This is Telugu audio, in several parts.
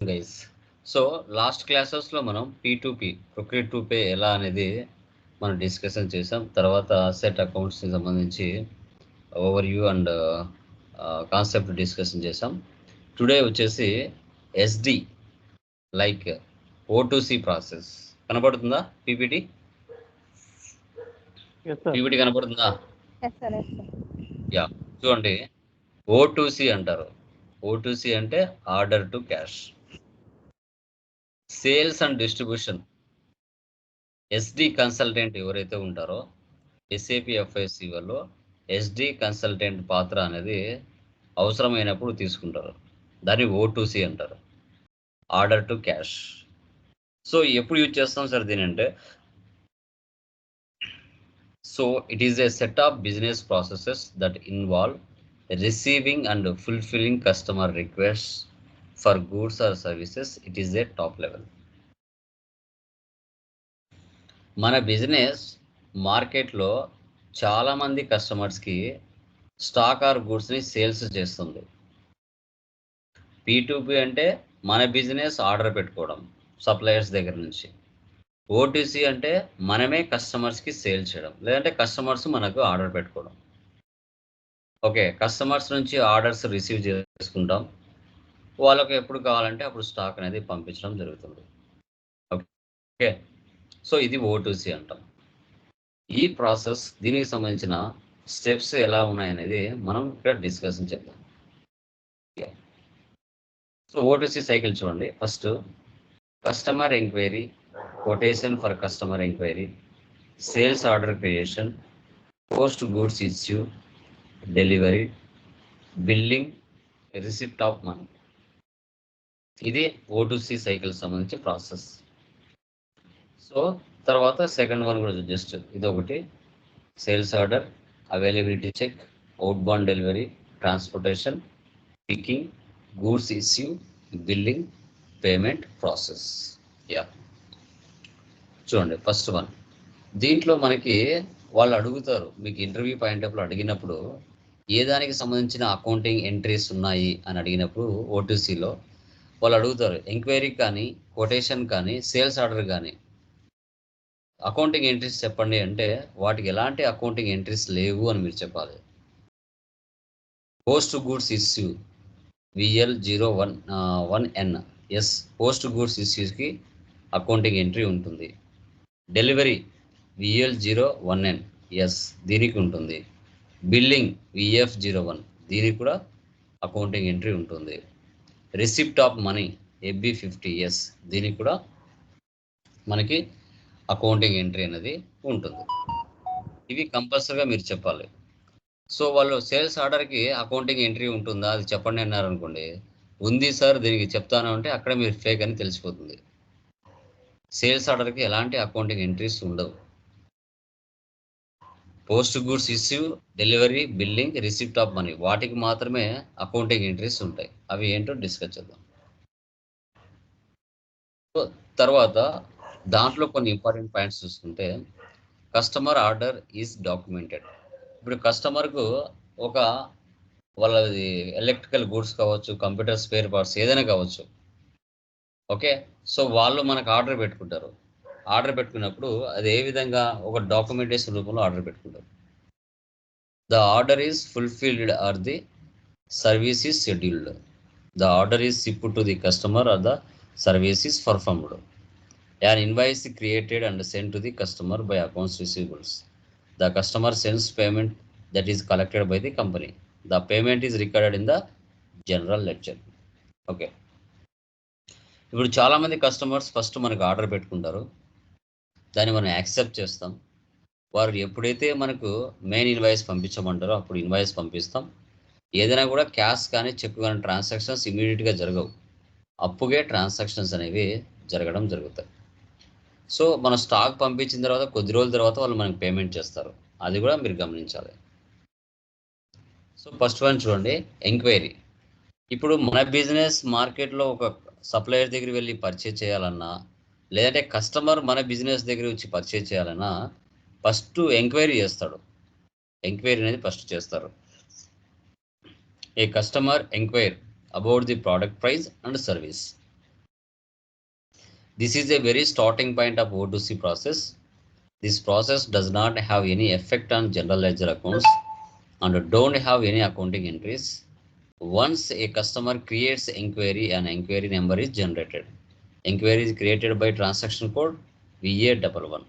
గైస్ సో లాస్ట్ క్లాసెస్లో మనం P to P procure to pay ఎలా అనేది మనం డిస్కషన్ చేసాం. తర్వాత అసెట్ అకౌంట్స్కి సంబంధించి overview and concept discussion చేసాం. టుడే వచ్చేసి ఎస్డి లైక్ ఓటుసి ప్రాసెస్ కనబడుతుందా పీపీటీ ఎస్ సార్ పీపీటీ కనబడుతుందా? Yes sir yes sir yeah చూడండి ఓటుసి అంటారు. ఓటుసి అంటే order to cash sales and distribution. SD consultant ఎవరైతే ఉంటారో ఎస్ఏపి వాళ్ళు ఎస్డి కన్సల్టెంట్ పాత్ర అనేది అవసరమైనప్పుడు తీసుకుంటారు. దాన్ని ఓటుసి అంటారు. Order to cash. సో ఎప్పుడు యూజ్ చేస్తాం సార్ దీని అంటే so it is a set of business processes that involve receiving and fulfilling customer request for goods or services it is a top level. మన బిజినెస్ మార్కెట్లో చాలామంది కస్టమర్స్కి స్టాక్ ఆర్ గూడ్స్ని సేల్స్ చేస్తుంది. పీ అంటే మన బిజినెస్ ఆర్డర్ పెట్టుకోవడం సప్లయర్స్ దగ్గర నుంచి. ఓటీసీ అంటే మనమే కస్టమర్స్కి సేల్ చేయడం లేదంటే కస్టమర్స్ మనకు ఆర్డర్ పెట్టుకోవడం. ఓకే కస్టమర్స్ నుంచి ఆర్డర్స్ రిసీవ్ చేసుకుంటాం. వాళ్ళకి ఎప్పుడు కావాలంటే అప్పుడు స్టాక్ అనేది పంపించడం జరుగుతుంది. ఓకే సో ఇది ఓటూసీ అంటాం. ఈ ప్రాసెస్ దీనికి సంబంధించిన స్టెప్స్ ఎలా ఉన్నాయనేది మనం ఇక్కడ డిస్కషన్ చేద్దాం. సో ఓటీసీ సైకిల్ చూడండి. First customer enquiry quotation for customer enquiry sales order creation post goods issue delivery billing receipt of money ఇది ఓటుసి సైకిల్ సంబంధించి ప్రాసెస్ సో తర్వాత సెకండ్ వన్ కూడా జస్ట్ ఇది ఒకటి. Sales order availability check outbound delivery transportation picking goods issue billing payment process yeah చూడండి ఫస్ట్ వన్ దీంట్లో మనకి వాళ్ళు అడుగుతారు మీకు ఇంటర్వ్యూ పాయింటప్లో అడిగినప్పుడు ఏ దానికి సంబంధించిన అకౌంటింగ్ ఎంట్రీస్ ఉన్నాయి అని అడిగినప్పుడు ఓటీసీలో వాళ్ళు అడుగుతారు ఎంక్వైరీ కానీ కొటేషన్ కానీ సేల్స్ ఆర్డర్ కానీ. అకౌంటింగ్ ఎంట్రీస్ చెప్పండి అంటే వాటికి ఎలాంటి అకౌంటింగ్ ఎంట్రీస్ లేవు అని మీరు చెప్పాలి. Post goods issue VL zero one one N S post goods ఇష్యూస్కి accounting entry ఉంటుంది. Delivery VL zero one N S దీనికి ఉంటుంది. బిల్లింగ్ విఎఫ్ జీరో వన్ దీనికి కూడా అకౌంటింగ్ ఎంట్రీ ఉంటుంది. Receipt of money EB fifty S దీనికి కూడా మనకి అకౌంటింగ్ ఎంట్రీ అనేది ఉంటుంది. ఇవి కంపల్సరీగా మీరు చెప్పాలి. సో వాళ్ళు సేల్స్ ఆర్డర్కి అకౌంటింగ్ ఎంట్రీ ఉంటుందా? అది చెప్పండి అన్నారు అనుకోండి ఉంది సార్ దీనికి చెప్తాను అంటే అక్కడ మీరు ఫేక్ అని తెలిసిపోతుంది. సేల్స్ ఆర్డర్కి ఎలాంటి అకౌంటింగ్ ఎంట్రీస్ ఉండవు. Post goods issue delivery billing receipt of money వాటికి మాత్రమే అకౌంటింగ్ ఎంట్రీస్ ఉంటాయి. అవి ఏంటో డిస్కస్ చేద్దాం. సో తర్వాత దాంట్లో కొన్ని ఇంపార్టెంట్ పాయింట్స్ చూసుకుంటే కస్టమర్ ఆర్డర్ ఈజ్ డాక్యుమెంటెడ్. ఇప్పుడు కస్టమర్కు ఒక వాళ్ళది ఎలక్ట్రికల్ గూడ్స్ కావచ్చు కంప్యూటర్ స్పేర్ పార్ట్స్ ఏదైనా కావచ్చు ఓకే? సో వాళ్ళు మనకు ఆర్డర్ పెట్టుకుంటారు. ఆర్డర్ పెట్టుకున్నప్పుడు అది ఏ విధంగా ఒక డాక్యుమెంటేషన్ రూపంలో ఆర్డర్ పెట్టుకుంటారు? The order is fulfilled or the service is scheduled the order is ship to the customer or the service is performed an invoice created and send to the customer by accounts receivables the customer sends payment that is collected by the company the payment is recorded in the general ledger okay ఇప్పుడు చాలామంది కస్టమర్స్ ఫస్ట్ మనకు ఆర్డర్ పెట్టుకుంటారు. దాన్ని మనం యాక్సెప్ట్ చేస్తాం. వారు ఎప్పుడైతే మనకు మెయిన్ ఇన్వాయిస్ పంపించమంటారో అప్పుడు ఇన్వాయిస్ పంపిస్తాం. ఏదైనా కూడా క్యాష్ కానీ చెక్ కానీ ట్రాన్సాక్షన్స్ ఇమీడియట్గా జరగవు. అప్పుగే ట్రాన్సాక్షన్స్ అనేవి జరగడం జరుగుతాయి. సో మన స్టాక్ పంపించిన తర్వాత కొద్ది రోజుల తర్వాత వాళ్ళు మనకి పేమెంట్ చేస్తారు. అది కూడా మీరు గమనించాలి. సో ఫస్ట్ వన్ చూడండి. ఎంక్వైరీ ఇప్పుడు మన బిజినెస్ మార్కెట్లో ఒక సప్లయర్ దగ్గర వెళ్ళి పర్చేజ్ చేయాలన్నా లేదంటే కస్టమర్ మన బిజినెస్ దగ్గర వచ్చి పర్చేజ్ చేయాలన్నా ఫస్ట్ ఎంక్వైరీ చేస్తాడు. ఎంక్వైరీ అనేది ఫస్ట్ చేస్తారు. A customer enquire about the product price and service. This is a very starting point of OTC process this process does not have any effect on general ledger accounts and don't have any accounting entries once a customer creates enquiry and enquiry number is generated enquiries created by transaction code VA double one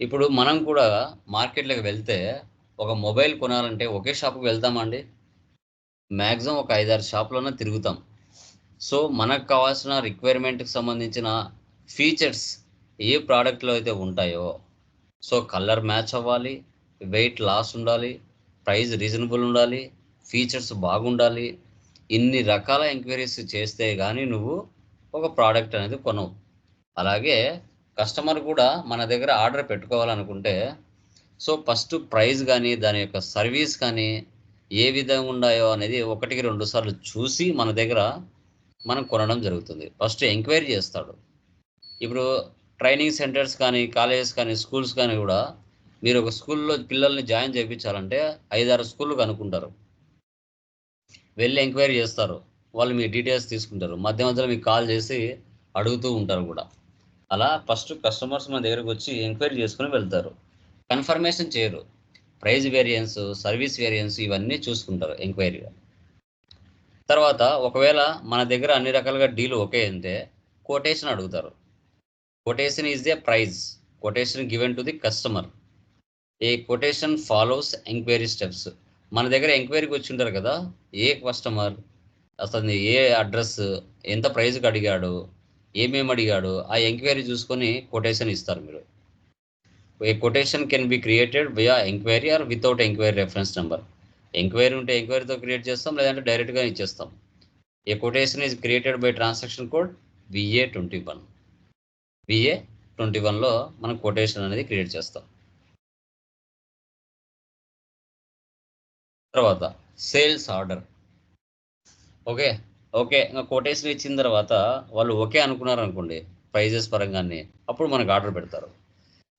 ఇప్పుడు మనం కూడా మార్కెట్లోకి వెళ్తే ఒక మొబైల్ కొనాలంటే ఒకే షాప్కి వెళ్తామండి మ్యాక్సిమం ఒక ఐదారు షాపులోనే తిరుగుతాం. సో మనకు కావాల్సిన రిక్వైర్మెంట్కి సంబంధించిన ఫీచర్స్ ఏ ప్రోడక్ట్లో అయితే ఉంటాయో సో కలర్ మ్యాచ్ అవ్వాలి వెయిట్ లాస్ ఉండాలి ప్రైస్ రీజనబుల్ ఉండాలి ఫీచర్స్ బాగుండాలి ఇన్ని రకాల ఎంక్వైరీస్ చేస్తే కానీ నువ్వు ఒక ప్రోడక్ట్ అనేది కొనవు. అలాగే కస్టమర్ కూడా మన దగ్గర ఆర్డర్ పెట్టుకోవాలనుకుంటే సో ఫస్ట్ ప్రైస్ కానీ దాని యొక్క సర్వీస్ కానీ ఏ విధంగా ఉన్నాయో అనేది ఒకటికి రెండు సార్లు చూసి మన దగ్గర మనం కొనడం జరుగుతుంది. ఫస్ట్ ఎంక్వైరీ చేస్తాడు. ఇప్పుడు ట్రైనింగ్ సెంటర్స్ కానీ కాలేజెస్ కానీ స్కూల్స్ కానీ కూడా మీరు ఒక స్కూల్లో పిల్లల్ని జాయిన్ చేయించాలంటే ఐదారు స్కూళ్ళు కనుక్కుంటారు. వెళ్ళి ఎంక్వైరీ చేస్తారు. వాళ్ళు మీ డీటెయిల్స్ తీసుకుంటారు. మధ్య మధ్యలో మీకు కాల్ చేసి అడుగుతూ ఉంటారు కూడా. అలా ఫస్ట్ కస్టమర్స్ మన దగ్గరకు వచ్చి ఎంక్వైరీ చేసుకుని వెళ్తారు. కన్ఫర్మేషన్ చేయరు. ప్రైజ్ వేరియన్స్ సర్వీస్ వేరియన్స్ ఇవన్నీ చూసుకుంటారు ఎంక్వైరీగా తర్వాత ఒకవేళ మన దగ్గర అన్ని రకాలుగా డీల్ ఓకే అంటే కోటేషన్ అడుగుతారు. Quotation is the price quotation given to the customer a quotation follows enquiry steps మన దగ్గర ఎంక్వైరీకి వచ్చి ఉంటారు కదా ఏ కస్టమర్ అసలు ఏ అడ్రస్ ఎంత ప్రైజ్కి అడిగాడు ఏమేమి అడిగాడు ఆ ఎంక్వైరీ చూసుకొని కొటేషన్ ఇస్తారు మీరు. A quotation can be created via enquiry or without enquiry reference number. Enquiry ఉంటే ఎంక్వైరీతో క్రియేట్ చేస్తాం లేదంటే డైరెక్ట్గా ఇచ్చేస్తాం. A quotation is created by transaction code VA twenty one. VA twenty వన్లో మనం కొటేషన్ అనేది క్రియేట్ చేస్తాం. తర్వాత సేల్స్ ఆర్డర్. ఓకే. ఓకే. ఇంకా కోటేషన్ ఇచ్చిన తర్వాత వాళ్ళు ఓకే అనుకున్నారు అనుకోండి ప్రైజెస్ పరంగానే అప్పుడు మనకు ఆర్డర్ పెడతారు.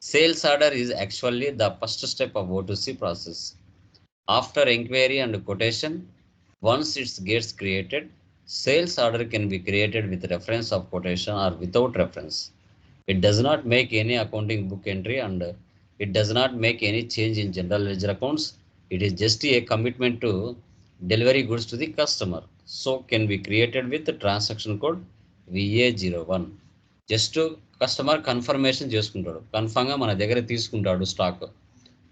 Sales order is actually the first step of OTC process after enquiry and quotation once it's gets created sales order can be created with reference of quotation or without reference it does not make any accounting book entry and it does not make any change in general ledger accounts it is just a commitment to delivery goods to the customer so can be created with the transaction code va01 just customer confirmation చేసుకుంటాడు. కన్ఫర్మ్గా మన దగ్గర తీసుకుంటాడు స్టాక్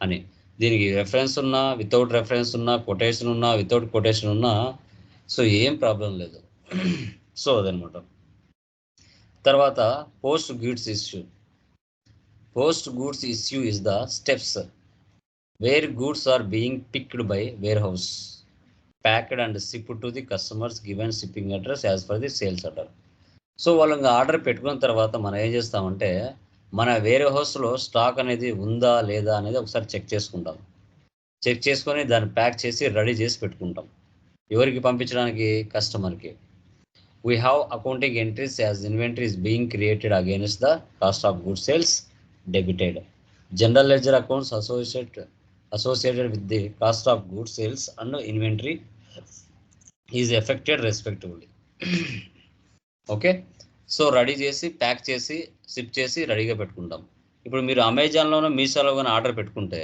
అని. దీనికి రెఫరెన్స్ ఉన్నా వితౌట్ రెఫరెన్స్ ఉన్నా కొటేషన్ ఉన్నా వితౌట్ కొటేషన్ ఉన్నా సో ఏం ప్రాబ్లం లేదు. సో అదనమాట. తర్వాత post goods issue post goods issue is the steps where goods are being picked by warehouse packed and ship to the customers given shipping address as per the sales order. So వాళ్ళు ఇంకా ఆర్డర్ పెట్టుకున్న తర్వాత మనం ఏం చేస్తామంటే మన వేరే హౌస్లో స్టాక్ అనేది ఉందా లేదా అనేది ఒకసారి చెక్ చేసుకుంటాం. చెక్ చేసుకొని దాన్ని ప్యాక్ చేసి రెడీ చేసి పెట్టుకుంటాం. ఎవరికి పంపించడానికి? కస్టమర్కి. We have accounting entries as inventory is being created against the cost of good sales debited general ledger accounts associate associated with the cost of good sales and inventory is effected respectively. Okay? So ready చేసి ప్యాక్ చేసి షిప్ చేసి రెడీగా పెట్టుకుంటాం. ఇప్పుడు మీరు అమెజాన్లోనో మీషోలో కానీ ఆర్డర్ పెట్టుకుంటే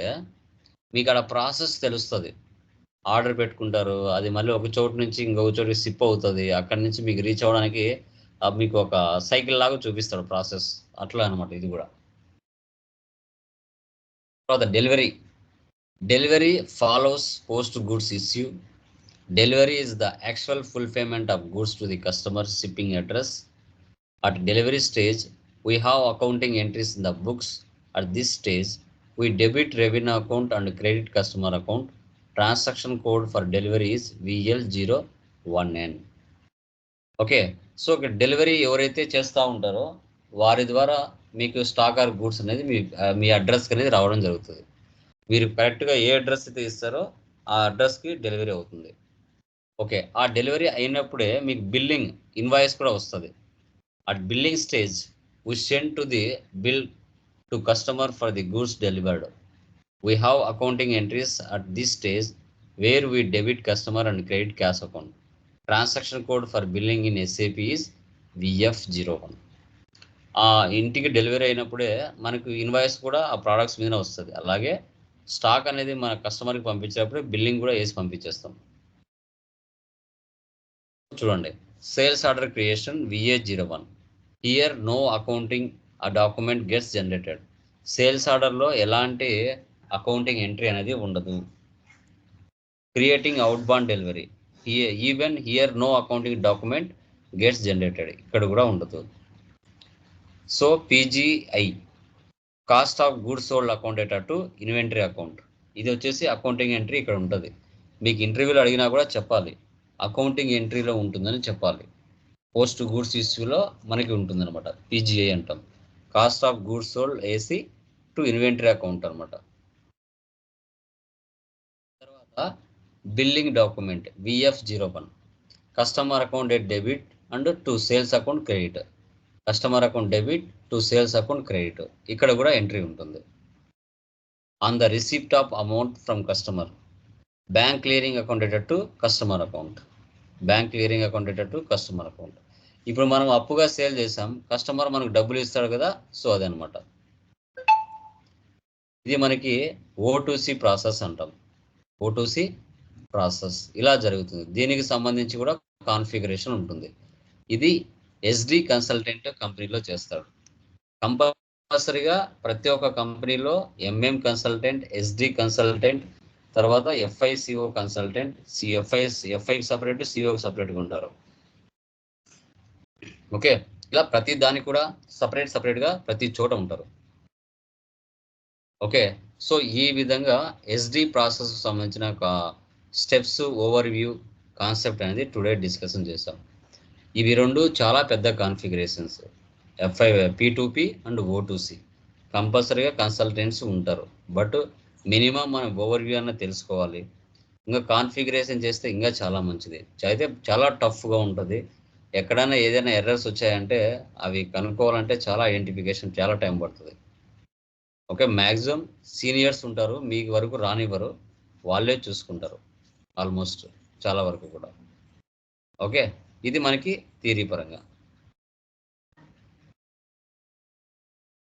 మీకు అక్కడ ప్రాసెస్ తెలుస్తుంది. ఆర్డర్ పెట్టుకుంటారు అది మళ్ళీ ఒక చోటు నుంచి ఇంకొక చోటుకి సిప్ అవుతుంది అక్కడి నుంచి మీకు రీచ్ అవ్వడానికి మీకు ఒక సైకిల్ లాగా చూపిస్తాడు ప్రాసెస్. అట్లా అనమాట ఇది కూడా. తర్వాత delivery. Delivery follows post goods issue. Delivery is the actual full payment of goods to the customer shipping address. At delivery stage we have accounting entries in the books at this stage we debit revenue account and credit customer account transaction code for delivery is VL zero one nine okay so ఇక్కడ డెలివరీ ఎవరైతే చేస్తూ ఉంటారో వారి ద్వారా మీకు స్టాక్ ఆర్ గూడ్స్ అనేది మీ మీ అడ్రస్కి అనేది రావడం జరుగుతుంది. మీరు కరెక్ట్గా ఏ అడ్రస్ అయితే ఇస్తారో ఆ అడ్రస్కి డెలివరీ అవుతుంది. ఓకే ఆ డెలివరీ అయినప్పుడే మీకు బిల్లింగ్ ఇన్వాయిస్ కూడా వస్తుంది. At billing stage we send to the bill to customer for the goods delivered we have accounting entries at this stage where we debit customer and credit cash account transaction code for billing in SAP is VF zero one ఆ ఇంటికి డెలివరీ అయినప్పుడే మనకు ఇన్వాయిస్ కూడా ఆ ప్రోడక్ట్స్ మీద వస్తుంది. అలాగే స్టాక్ అనేది మన కస్టమర్కి పంపించేటప్పుడు బిల్లింగ్ కూడా వేసి పంపించేస్తాం. చూడండి. Sales order creation VA zero one here no accounting uh document gets generated sales ఆర్డర్లో ఎలాంటి అకౌంటింగ్ ఎంట్రీ అనేది ఉండదు. Creating outbound delivery even here no accounting document gets generated ఇక్కడ కూడా ఉండదు. So PGI cost of goods sold account అటు ఇన్వెంటరీ అకౌంట్ ఇది వచ్చేసి అకౌంటింగ్ ఎంట్రీ ఇక్కడ ఉంటుంది. మీకు ఇంటర్వ్యూలో అడిగినా కూడా చెప్పాలి. అకౌంటింగ్ ఎంట్రీలో ఉంటుందని చెప్పాలి. పోస్ట్ గూడ్స్ ఇష్యూలో మనకి ఉంటుందన్నమాట. పీజీఐ అంటాం. Cost of goods sold AC to inventory account అనమాట తర్వాత billing document VF zero one. Customer account at debit and to sales account credit. Customer account debit to sales account credit. ఇక్కడ కూడా ఎంట్రీ ఉంటుంది. On the receipt of amount from customer. Bank clearing account to customer account bank clearing account to customer account ఇప్పుడు మనం అప్పుగా సేల్ చేసాం కస్టమర్ మనకు డబ్బులు ఇస్తాడు కదా సో అదనమాట ఇది మనకి ఓటూసి ప్రాసెస్ అంటాం. ఓటూసి ప్రాసెస్ ఇలా జరుగుతుంది. దీనికి సంబంధించి కూడా కాన్ఫిగరేషన్ ఉంటుంది. ఇది ఎస్డి కన్సల్టెంట్ కంపెనీలో చేస్తాడు. కంపల్సరిగా ప్రతి ఒక్క కంపెనీలో ఎంఎం కన్సల్టెంట్ ఎస్డి కన్సల్టెంట్ తర్వాత FICO consultant CFI FI separate CO సపరేట్గా ఉంటారు. ఓకే? ఇలా ప్రతి దానికి కూడా సపరేట్ సపరేట్గా ప్రతి చోట ఉంటారు. ఓకే? సో ఈ విధంగా ఎస్డి ప్రాసెస్ సంబంధించిన స్టెప్స్ ఓవర్ వ్యూ కాన్సెప్ట్ అనేది టుడే డిస్కషన్ చేస్తాం ఇవి రెండు చాలా పెద్ద configurations FI P and OTC కంపల్సరీగా కన్సల్టెంట్స్ ఉంటారు. బట్ మినిమం మనం ఓవర్ వ్యూ అన్న తెలుసుకోవాలి. ఇంకా కాన్ఫిగరేషన్ చేస్తే ఇంకా చాలా మంచిది. అయితే చాలా టఫ్గా ఉంటుంది. ఎక్కడైనా ఏదైనా ఎర్రర్స్ వచ్చాయంటే అవి కనుక్కోవాలంటే చాలా ఐడెంటిఫికేషన్ చాలా టైం పడుతుంది. ఓకే మ్యాక్సిమం సీనియర్స్ ఉంటారు మీ వరకు రానివ్వరు వాళ్ళే చూసుకుంటారు. ఆల్మోస్ట్ చాలా వరకు కూడా. ఓకే ఇది మనకి థియరీ పరంగా.